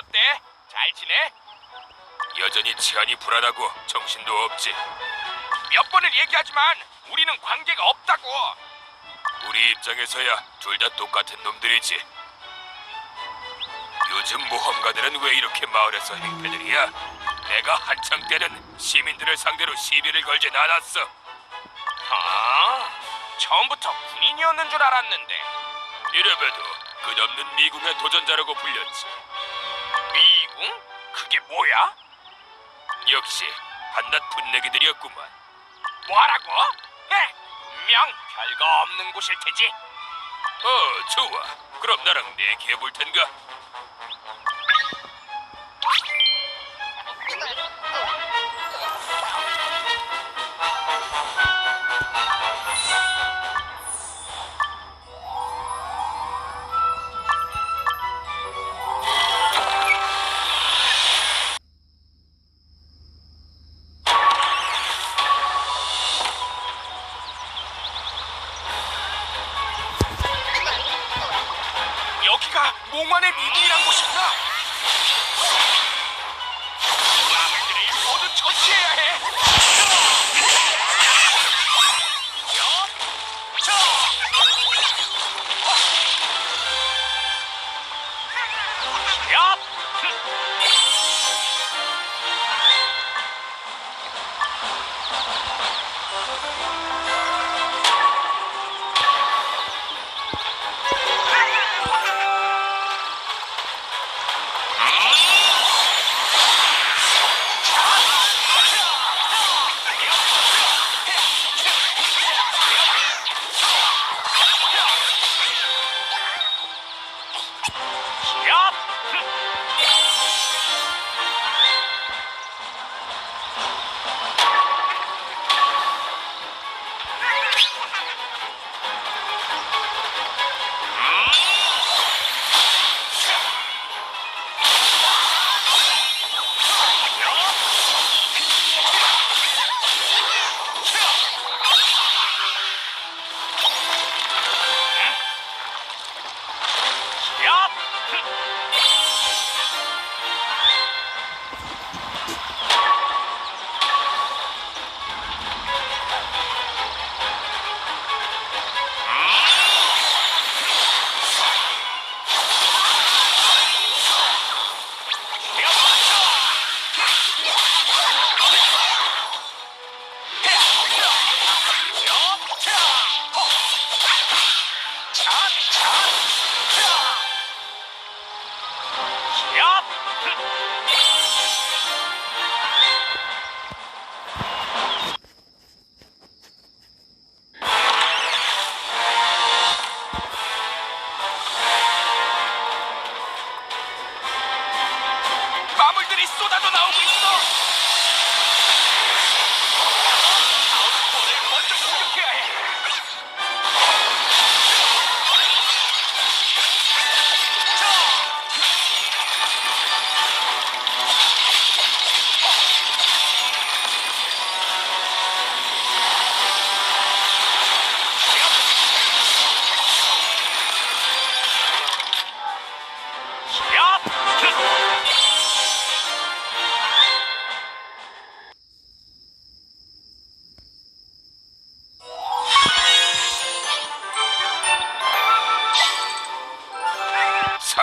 어때? 잘 지내? 여전히 치안이 불안하고 정신도 없지. 몇 번을 얘기하지만 우리는 관계가 없다고. 우리 입장에서야 둘 다 똑같은 놈들이지. 요즘 모험가들은 왜 이렇게 마을에서 행패들이야? 내가 한창 때는 시민들을 상대로 시비를 걸진 않았어. 아, 처음부터 군인이었는 줄 알았는데. 이래봬도 끝없는 미궁의 도전자라고 불렸지. 역시 한낱 분내기들이었구만. 뭐라고? 에, 분명 별거 없는 곳일 테지. 어, 좋아. 그럼 나랑 내기해 볼 텐가?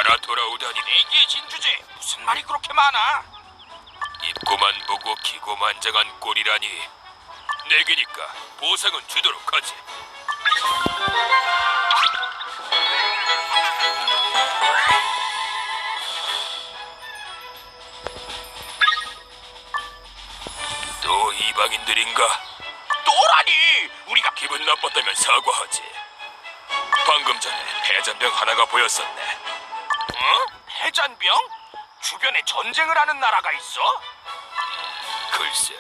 살아 돌아오다니 내기의 진주제 무슨 말이 그렇게 많아? 입고만 보고 기고만장한 꼴이라니. 내기니까 보상은 주도록 하지. 또 이방인들인가? 또라니! 우리가 기분 나빴다면 사과하지. 방금 전에 해잔병 하나가 보였었네. 어? 해잔병? 주변에 전쟁을 하는 나라가 있어? 글쎄,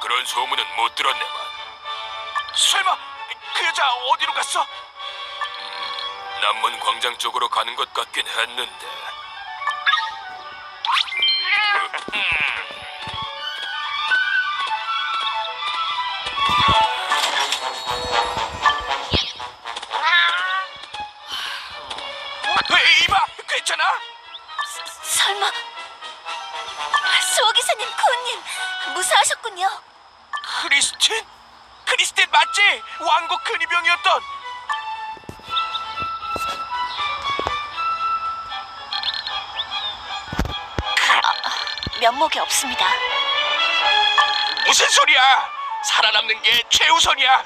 그런 소문은 못 들었네만. 설마 그 여자 어디로 갔어? 남문 광장 쪽으로 가는 것 같긴 했는데. 에이, 이봐, 괜찮아? 설마 수호 기사님, 쿠우님 무사하셨군요. 크리스틴? 크리스틴 맞지? 왕국 근위병이었던 면목이 없습니다. 무슨 소리야? 살아남는 게 최우선이야.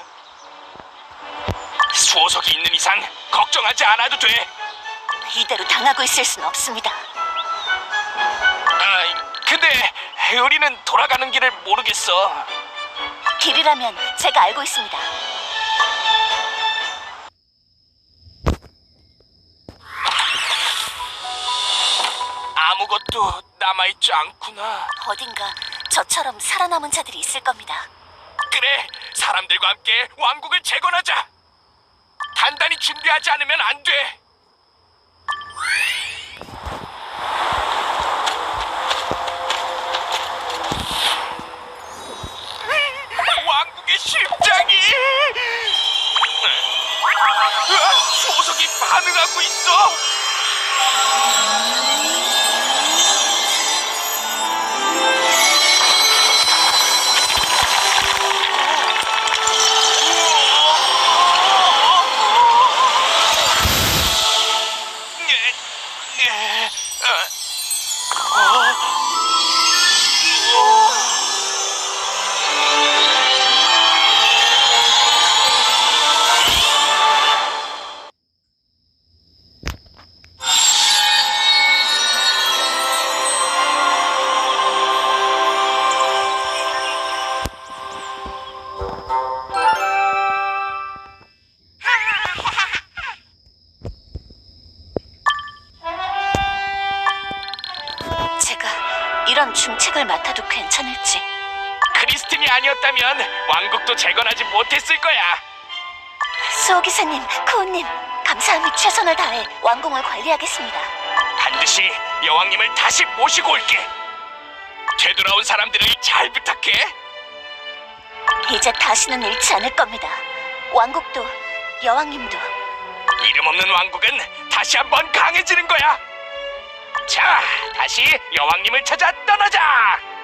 수호석이 있는 이상 걱정하지 않아도 돼. 이대로 당하고 있을 순 없습니다. 아, 근데 우리는 돌아가는 길을 모르겠어. 길이라면 제가 알고 있습니다. 아무것도 남아있지 않구나. 어딘가 저처럼 살아남은 자들이 있을 겁니다. 그래, 사람들과 함께 왕국을 재건하자. 단단히 준비하지 않으면 안 돼. 이런 중책을 맡아도 괜찮을지 크리스틴이 아니었다면 왕국도 재건하지 못했을 거야. 수호기사님, 쿠우님 감사함이 최선을 다해 왕궁을 관리하겠습니다. 반드시 여왕님을 다시 모시고 올게. 되돌아온 사람들을 잘 부탁해. 이제 다시는 잃지 않을 겁니다. 왕국도 여왕님도 이름 없는 왕국은 다시 한번 강해지는 거야. 자, 다시 여왕님을 찾아 떠나자.